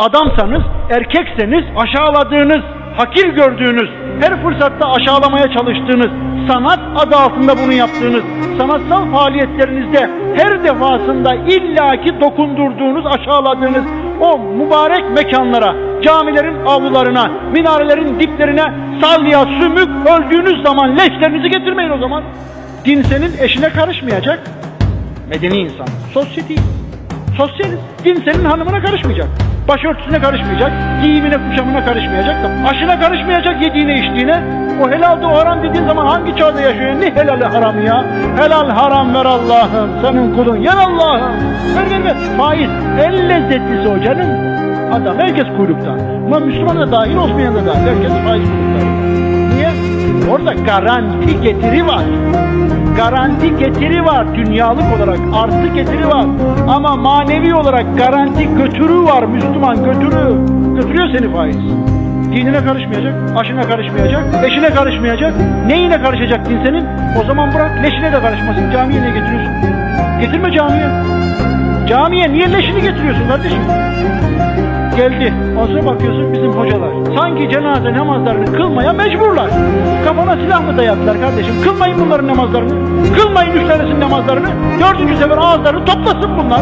adamsanız, erkekseniz aşağıladığınız, hakir gördüğünüz, her fırsatta aşağılamaya çalıştığınız, sanat adı altında bunu yaptığınız, sanatsal faaliyetlerinizde her defasında illaki dokundurduğunuz, aşağıladığınız o mübarek mekanlara, camilerin avlularına, minarelerin diplerine salya, sümük öldüğünüz zaman leşlerinizi getirmeyin o zaman. Din senin eşine karışmayacak. Medeni insan. Sosyetiyiz. Sosyaliz. Din senin hanımına karışmayacak. Başörtüsüne karışmayacak. Giyimine kuşamına karışmayacak. Aşına karışmayacak yediğine içtiğine. O helal de o haram dediğin zaman hangi çağda yaşıyor? Ne helali haram ya? Helal haram ver Allah'ım. Senin kulun. Yer Allah'ım. Ver ver ver. Faiz. En lezzetlisi o canım. Adam herkes kuyrukta. Ama Müslüman da dahil olmayan da dahil. Herkes faiz kuyruklarında. Niye? Orada garanti getiri var. Garanti getiri var dünyalık olarak. Artı getiri var. Ama manevi olarak garanti götürü var Müslüman götürü. Götürüyor seni faiz. Dinine karışmayacak, aşına karışmayacak, eşine karışmayacak. Neyine karışacak din senin? O zaman bırak leşine de karışmasın. Camiye ne getiriyorsun? Getirme camiye. Camiye niye leşini getiriyorsun kardeşim? Geldi. O sonra bakıyorsun bizim hocalar. Sanki cenaze namazlarını kılmaya mecburlar. Kafana silah mı dayattılar kardeşim? Kılmayın bunların namazlarını. Kılmayın üç tanesinin namazlarını. Dördüncü sefer ağızlarını toplasın bunlar.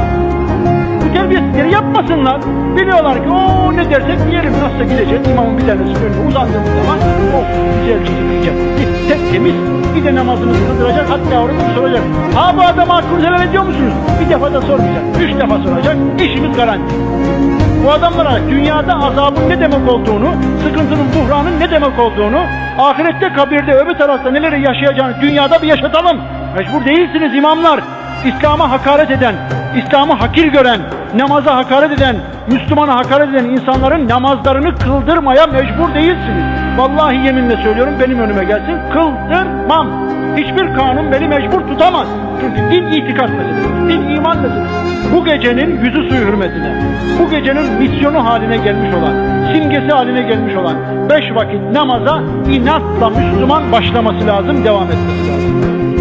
Bu terbiyesizleri yapmasınlar. Biliyorlar ki o ne dersek diyelim nasıl gideceğiz. İmamın bir tanesi önüne uzandığımız zaman oh güzel çizgilecek. Tek temiz bir de namazını kıldıracak hatta orada soracak. Ha bu adama hakkını helal ediyor musunuz? Bir defa da sormayacak. Üç defa soracak. İşimiz garanti. Bu adamlara dünyada azabın ne demek olduğunu, sıkıntının, buhranın ne demek olduğunu, ahirette kabirde öbür tarafta neleri yaşayacağını dünyada bir yaşatalım. Mecbur değilsiniz imamlar. İslam'a hakaret eden, İslam'ı hakir gören, namaza hakaret eden, Müslümana hakaret eden insanların namazlarını kıldırmaya mecbur değilsiniz. Vallahi yeminle söylüyorum benim önüme gelsin kıldırmam. Hiçbir kanun beni mecbur tutamaz. Çünkü din itikat meselesi, din iman meselesi. Bu gecenin yüzü suyu hürmetine, bu gecenin misyonu haline gelmiş olan, simgesi haline gelmiş olan beş vakit namaza inatla Müslüman başlaması lazım, devam etmesi lazım.